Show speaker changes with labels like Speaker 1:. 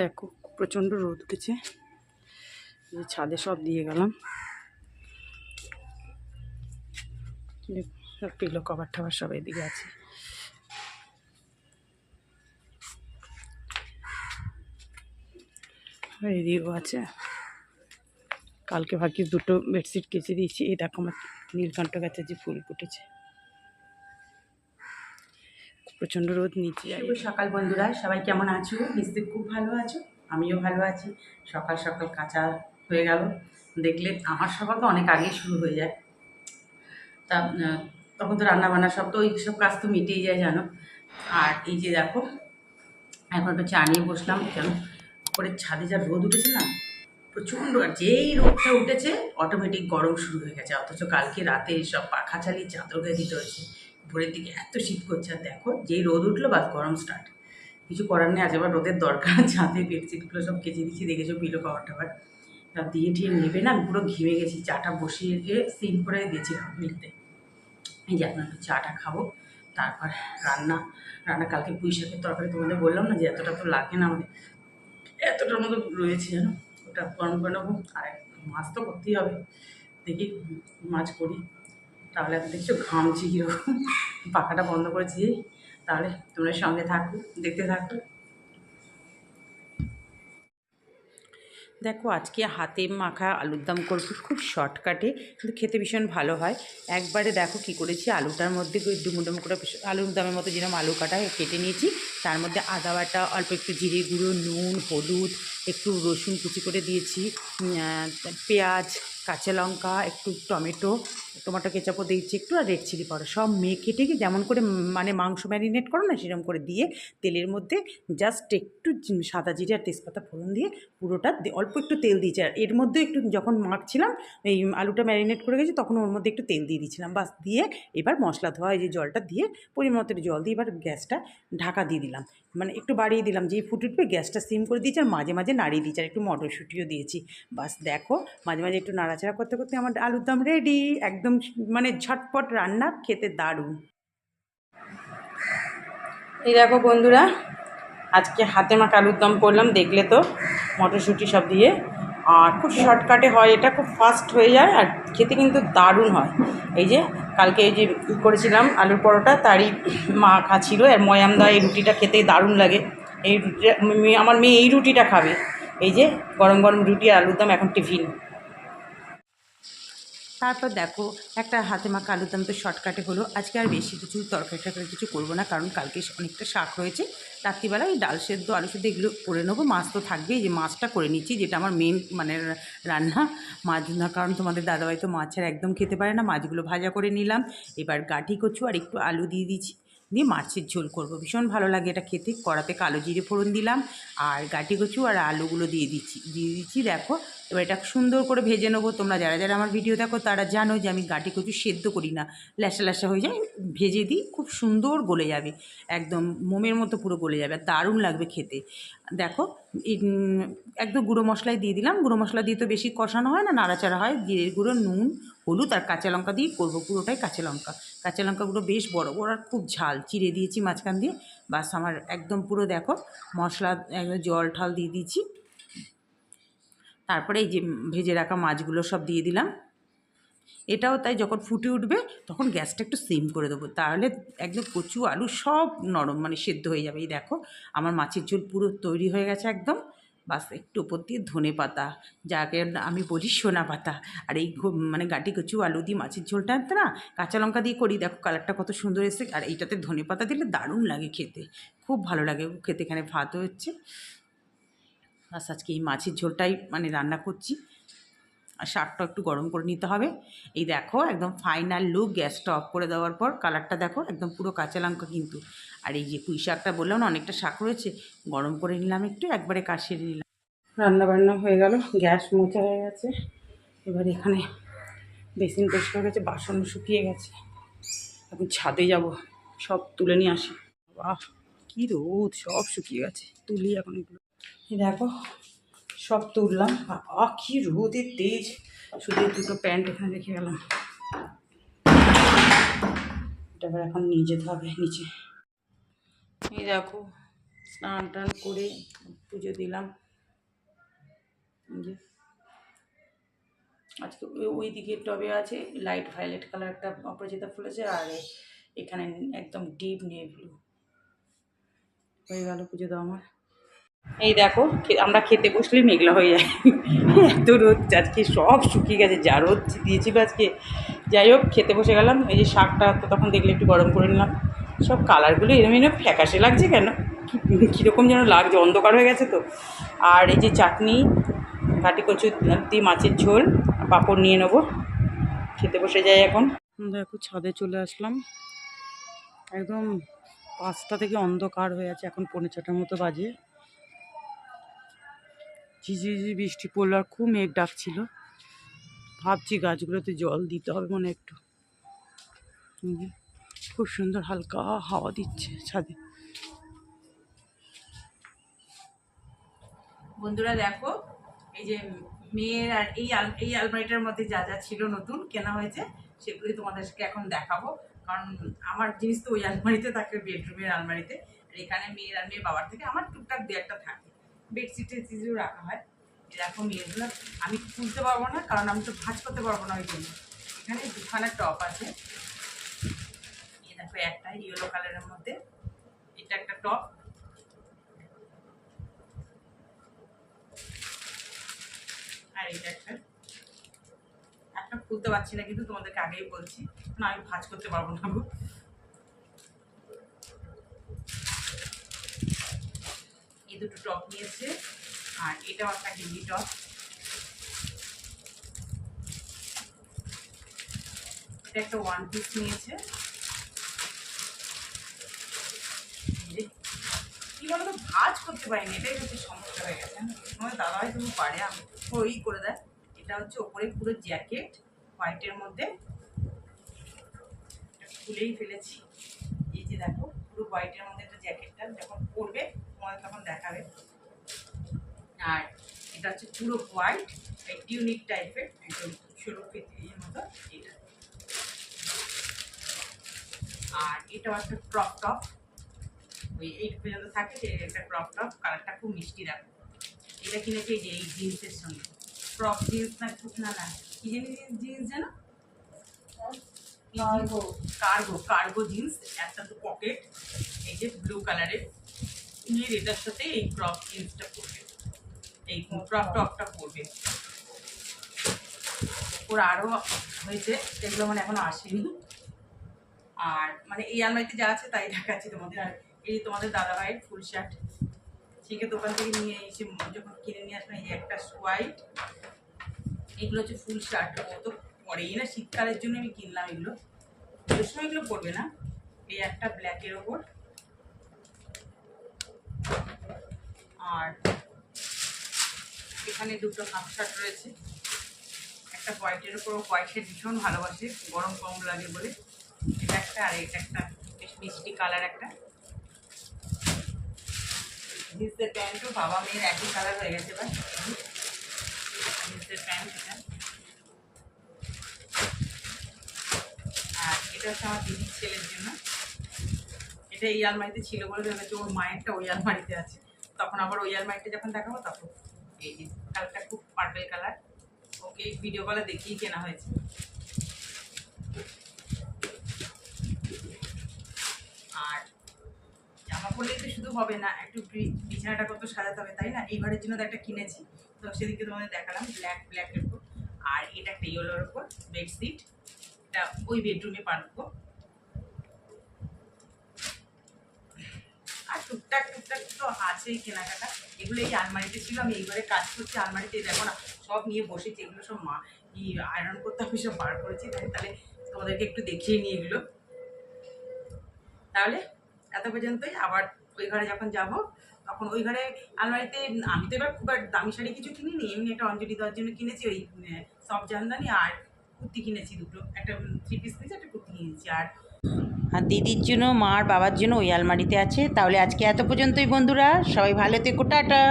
Speaker 1: দেখো, প্রচণ্ড রোদ উঠেছে। ছাদে সব দিয়ে গেলাম। পিলো, কভার টাভার সব এদিকে আছে। এদিকেও আছে। কালকে ভাগ্যে দুটো বেডশিট কেচে দিয়েছি। এই দেখো আমার নীলকণ্ঠ গাছের যে ফুল ফুটেছে। প্রচণ্ড রোদ, নিচে
Speaker 2: শুভ সকাল বন্ধুরা, সবাই কেমন আছো? নিশ্চয়ই খুব ভালো আছো, আমিও ভালো আছি। সকাল সকাল কাঁচা হয়ে গেল। দেখলে আমার সকাল তো অনেক আগেই শুরু হয়ে যায়। তা তখন তো রান্নাবান্না সব তো ওই সব কাজ তো মিটেই যায়, জানো? আর এই যে দেখো, এখন একটু চা নিয়ে বসলাম, কেন? উপরে ছাদে যা রোদ উঠেছে না, প্রচণ্ড, আর যেই রোদটা উঠেছে অটোমেটিক গরম শুরু হয়ে গেছে। অথচ কালকে রাতে সব পাখা চালিয়ে চাদর গায়ে দিতে হয়েছে। ভোরের দিকে এত শীত করছে, আর দেখো যেই রোদ উঠল, বাস গরম স্টার্ট কিছু করার নেই আজ আবার রোদের দরকার, ছাদে বেডশিটগুলো সব কেচে দিচ্ছি, দেখেছ পিলো কভার টাভার তা দিয়ে টিয়ে নেবে না পুরো ঘিমে গেছি, চাটা বসিয়ে সিম করে দিয়েছিলাম মিলতে। এই যে একটু চাটা খাব, তারপর রান্না রান্না কালকে পুঁই শাকের তরকারি তোমাদের বললাম না যে এতটা তো লাগে না আমাদের। এতটার মতো রয়েছে জানো ওটা গরম করে নেব, আর মাছ তো করতেই হবে। দেখি মাছ করি। তাহলে এখন দেখছ ঘামছি কীরকম। পাখাটা বন্ধ করেছি তাহলে তোমরা সঙ্গে থাকো, দেখতে থাকো।
Speaker 1: দেখো, আজকে হাতে মাখা আলুর দম করব খুব শর্টকাটে, কিন্তু খেতে ভীষণ ভালো হয়। একবারে দেখো কি করেছি, আলুটার মধ্যে ডুমো ডুমো করে আলুর দমের মতো যেরকম আলু কাটা কেটে নিয়েছি, তার মধ্যে আদা বাটা, অল্প একটু জিরে গুঁড়ো, নুন, হলুদ একটু রসুন কুচি করে দিয়েছি পেঁয়াজ, কাঁচা লঙ্কা, একটু টমেটো টমেটো কেচাপও দিয়েছি একটু, আর রেড চিলি পাউডার। সব মেখে টেকে যেমন করে মানে মাংস ম্যারিনেট করো না, সেরকম করে দিয়ে তেলের মধ্যে জাস্ট একটু সাদা জিরে আর তেজপাতা ফোড়ন দিয়ে পুরোটা অল্প একটু তেল দিয়েছি। আর এর মধ্যে একটু যখন মাখছিলাম, এই আলুটা ম্যারিনেট করে গেছি, তখন ওর মধ্যে একটু তেল দিয়ে দিয়েছিলাম। বাস দিয়ে এবার মশলা ধোয়া, এই যে জলটা দিয়ে পরিমাণ জল দিয়ে এবার গ্যাসটা ঢাকা দিয়ে দিলাম। মানে একটু বাড়িয়ে দিলাম, যেই ফুটে উঠবে, গ্যাসটা সিম করে দিয়েছি, আর মাঝে মাঝে নাড়িয়ে দিয়েছি আর একটু মটরশুঁটিও দিয়েছি। বাস দেখো, মাঝে মাঝে একটু নাড়াচাড়া করতে করতে আমার আলুর দম রেডি একদম মানে ঝটপট রান্না, খেতে দারুণ। এই দেখো বন্ধুরা, আজকে হাতে মাখা আলুর দম করলাম, দেখলে তো মটরশুঁটি সব দিয়ে। আর খুব শর্টকাটে হয়, এটা খুব ফাস্ট হয়ে যায় আর খেতে কিন্তু দারুণ হয়। এই যে, কালকে এই যে করেছিলাম আলুর পরোটা, তারই মা ছিল আর ময়ামদা এই রুটিটা খেতে দারুণ লাগে। এই রুটিটা আমার মেয়ে এই রুটিটা খাবে। এই যে গরম গরম রুটি আর আলুর দম, এখন টিফিন। তারপর দেখো, একটা হাতে মাখা আলুর দম তো শর্টকাটে হলো। আজকে আর বেশি কিছু তরকারি টরকারি কিছু করব না, কারণ কালকে অনেকটা শাক রয়েছে রাত্রিবেলা ওই ডাল সেদ্ধ, আলু সেদ্ধ এগুলো করে নেব। মাছ তো থাকবেই যে মাছটা করে নিচ্ছি, যেটা আমার মেন মানে রান্না। মাছ না কারণ তোমাদের দাদাভাই তো মাছ ছাড়া একদম খেতে পারে না, মাছগুলো ভাজা করে নিলাম। এবার গাঠি কচু আর একটু আলু দিয়ে দিচ্ছি। দিয়ে মাছের ঝোল করব। ভীষণ ভালো লাগে এটা খেতে। কড়াতে কালো জিরে ফোড়ন দিলাম আর গাটি কচু আর আলুগুলো দিয়ে দিচ্ছি। দিয়ে দিচ্ছি, দেখো, এবার এটা সুন্দর করে ভেজে নেব। তোমরা যারা যারা আমার ভিডিও দেখো, তারা জানো যে আমি গাটি কচু সেদ্ধ করি না। ল্যাসা ল্যাসা হয়ে যায়, ভেজে দিই, খুব সুন্দর গলে যাবে। একদম মোমের মতো পুরো গলে যাবে আর দারুণ লাগবে খেতে। দেখো একদম গুঁড়ো মশলাই দিয়ে দিলাম। গুঁড়ো মশলা দিয়ে তো বেশি কষানো হয় না, নাড়াচাড়া হয়। জিরের গুঁড়ো, নুন হলুদ আর কাঁচা লঙ্কা দিয়ে করব, পুরোটাই কাঁচা লঙ্কা। কাঁচা লঙ্কাগুলো বেশ বড় বড় আর খুব ঝাল, চিড়ে দিয়েছি মাঝখান দিয়ে। বাস আমার একদম পুরো দেখো, মশলা একদম জল ঠাল দিয়ে দিয়েছি। তারপরে এই যে ভেজে রাখা মাছগুলো সব দিয়ে দিলাম। এটাও তাই যখন ফুটে উঠবে, তখন গ্যাসটা একটু সিম করে দেবো। তাহলে একদম কচু, আলু সব নরম মানে সেদ্ধ হয়ে যাবে। এই দেখো, আমার মাছের ঝোল পুরো তৈরি হয়ে গেছে একদম। বাস, একটু উপর দিয়ে ধনে পাতা, যাকে আমি বলি সোনা পাতা। আর এই মানে গাঁটি কচু, আলু দিয়ে মাছের ঝোলটা না, কাঁচা লঙ্কা দিয়ে করি। দেখো কালারটা কত সুন্দর এসে আর এইটাতে ধনে পাতা দিলে দারুণ লাগে খেতে। খুব ভালো লাগে খেতে, এখানে ভাত হচ্ছে। বাস, আজকে এই মাছের ঝোলটাই মানে রান্না করছি। আর শাকটা একটু গরম করে নিতে হবে। এই দেখো, একদম ফাইনাল লুক গ্যাসটা অফ করে দেওয়ার পর কালারটা দেখো, একদম পুরো কাঁচা লঙ্কা কিন্তু। আর এই যে পুঁই শাকটা বললাম না, অনেকটা শাক রয়েছে, গরম করে নিলাম একটু, একবারে কাশিয়ে নিলাম। রান্না বান্না হয়ে গেল, গ্যাস মোচা হয়ে গেছে। এবার এখানে বেসিন পরিষ্কার গেছে, বাসন শুকিয়ে গেছে। এখন ছাদে যাব, সব তুলে নিয়ে আসি। বাহ, কী রোদ, সব শুকিয়ে গেছে, তুলি এখন এগুলো। দেখো সব তুললাম। কি রোদের তেজ। শুধু দুটো প্যান্ট এখানে রেখে গেলাম। এটা এখন নিয়ে যেতে হবে নিচে। এই দেখো, স্নান টান করে পুজো দিলাম। আজকে ওই- দিকে টবে আছে লাইট ভায়োলেট কালার একটা অপরাজিতা ফুলেছে, আর এখানে একদম ডিপ নিয়ে ব্লু হয়ে গেল পুজো দাও আমার। এই দেখো আমরা খেতে বসলেই মেঘলা হয়ে যায়। এত রোদ, আজকে সব শুকিয়ে গেছে, যা রোদ দিয়েছিল আজকে। যাই হোক, খেতে বসে গেলাম, এই যে শাকটা তো তখন দেখলে একটু গরম করে নিলাম। সব কালারগুলো এরম এরম ফ্যাকাশে লাগছে কেন? কীরকম যেন লাগছে, অন্ধকার হয়ে গেছে তো। আর এই যে চাটনি, কাটি কচু দিয়ে মাছের ঝোল পাঁপড় নিয়ে নেব। খেতে বসে যাই এখন। দেখো ছাদে চলে আসলাম। একদম পাঁচটা থেকে অন্ধকার হয়ে আছে, এখন পনেরো ছটার মতো বাজে। ঝিঝিঝি বৃষ্টি পড়ল আর খুব মেঘ ডাকছিল। ভাবছি গাছগুলোতে জল দিতে হবে মনে একটু। খুব সুন্দর হালকা হাওয়া দিচ্ছে ছাদে। বন্ধুরা দেখো, এই যে মেয়ের আর এই এই আলমারিটার মধ্যে যা যা ছিল নতুন কেনা হয়েছে সেগুলি তোমাদেরকে এখন দেখাবো। কারণ আমার জিনিস তো ওই আলমারিতে থাকে, বেডরুমের আলমারিতে। আর এখানে মেয়ের আর মেয়ের বাবার থেকে আমার টুকটাক দু একটা থাকে। বেডশিট টেডশিটও রাখা হয় এই দেখো মেয়েগুলো, আমি তুলতে পারব না, কারণ আমি তো ভাঁজ করতে পারব না ওই জন্য এখানে দুখানা টপ আছে। এই দেখো একটা ইয়েলো কালারের মধ্যে, এটা একটা টপ। আর এটা একটা একটা খুলতে পারছি না, কিন্তু তোমাদেরকে আগেই বলছি, না, আমি ভাঁজ করতে পারব না গো এই দুটো টপ নিয়েছে। আর এটাও একটা হিন্দি টপ এটা একটা ওয়ান পিস নিয়েছে। কি বলতো, ভাজ করতে পারিনি, এটাই হচ্ছে সমস্যা হয়ে গেছে। তোমার দাদা হয় তুমি পারে, আমি ওই করে দেয়। এটা হচ্ছে ওপরে পুরো জ্যাকেট হোয়াইটের মধ্যে। খুলেই ফেলেছি। এই যে দেখো, পুরো হোয়াইটের মধ্যে একটা জ্যাকেটটা যখন পরবে তোমাদের তখন দেখাবে। আর এটা হচ্ছে পুরো হোয়াইট ইউনিক টাইপের একদম সরু পেতির মতো এটা। আর এটাও একটা ক্রপ টপ। ওই এইট পর্যন্ত থাকে যে একটা ক্রপ টপ কালারটা খুব মিষ্টি রাখে এটা কিনেছি যে এই জিন্সের সঙ্গে। ক্রপ জিন্স না খুব না না কি জানি জিন্স যেন? কার্গো কার্গো জিন্স একটা তো পকেট এই যে ব্লু কালারের। মেয়ের এটার সাথে এই ক্রপ জিন্সটা পরবে এই ক্রপ টপটা পরবে ওর আরও হয়েছে সেগুলো মানে এখনও আসেনি। আর মানে এই আলমারিতে যা আছে তাই দেখাচ্ছি তোমাদের। আর এই তোমাদের দাদা ভাইয়ের ফুল শার্ট। ঠিক দোকান থেকে নিয়ে এসে যখন কিনে নিয়ে আসলাম এই একটা হোয়াইট এগুলো হচ্ছে ফুল শার্ট। ও তো পরেই না, শীতকালের জন্য আমি কিনলাম এগুলো। সময় এগুলো পরবে না, এই একটা ব্ল্যাকের ওপর। আর এখানে দুটো হাফ শার্ট রয়েছে। একটা হোয়াইটের ওপর হোয়াইটের ভীষণ ভালোবাসে, গরম কম লাগে বলে। এটা একটা আর এটা একটা বেশ মিষ্টি কালার একটা। জিন্সের প্যান্টও বাবা মেয়ের একই কালার হয়ে গেছে এবার। জিন্সের প্যান্ট এটা আর এটা হচ্ছে আমার দিদির ছেলের জন্য। এটা এই আলমারিতে ছিল বলে ভেবেছে, ওর মায়েরটা ওই আলমারিতে আছে। তখন আবার ওই আলমারিতে যখন দেখাবো তখন এই যে কালারটা খুব পার্পেল কালার ওকে ভিডিও কলে দেখিয়ে কেনা হয়েছে। আর জামা পরলেই তো শুধু হবে না, একটু বিছানাটা কত সাজাতে হবে, তাই না? এইবারের জন্য তো একটা কিনেছি। তো সেদিকে তোমাদের দেখালাম ব্ল্যাক ব্ল্যাকের উপর। আর এটা একটা ইয়েলোর উপর বেডশিট এটা ওই বেডরুমে পারব আর টুকটাক তো আছেই কেনাকাটা। এগুলো এই আলমারিতে ছিল, আমি এইবারে কাজ করছি আলমারিতে, দেখো না, সব নিয়ে বসেছি, এগুলো সব মা আয়রন করতে আমি সব বার করেছি তাহলে তোমাদেরকে একটু দেখিয়ে নিয়ে এগুলো। তাহলে এত পর্যন্তই, আবার ওই ঘরে যখন যাব, তখন ওই ঘরে আলমারিতে, আমি তো এবার খুব আর দামি শাড়ি কিছু কিনিনি, এমনি একটা অঞ্জলি দেওয়ার জন্য কিনেছি ওই সব জামদানি আর কুর্তি কিনেছি দুটো, একটা থ্রি পিস কিনেছি, একটা কুর্তি কিনেছি, আর আর দিদির জন্য মা আর বাবার জন্য ওই আলমারিতে আছে। তাহলে আজকে এত পর্যন্তই বন্ধুরা, সবাই ভালো থেকো, টাটা।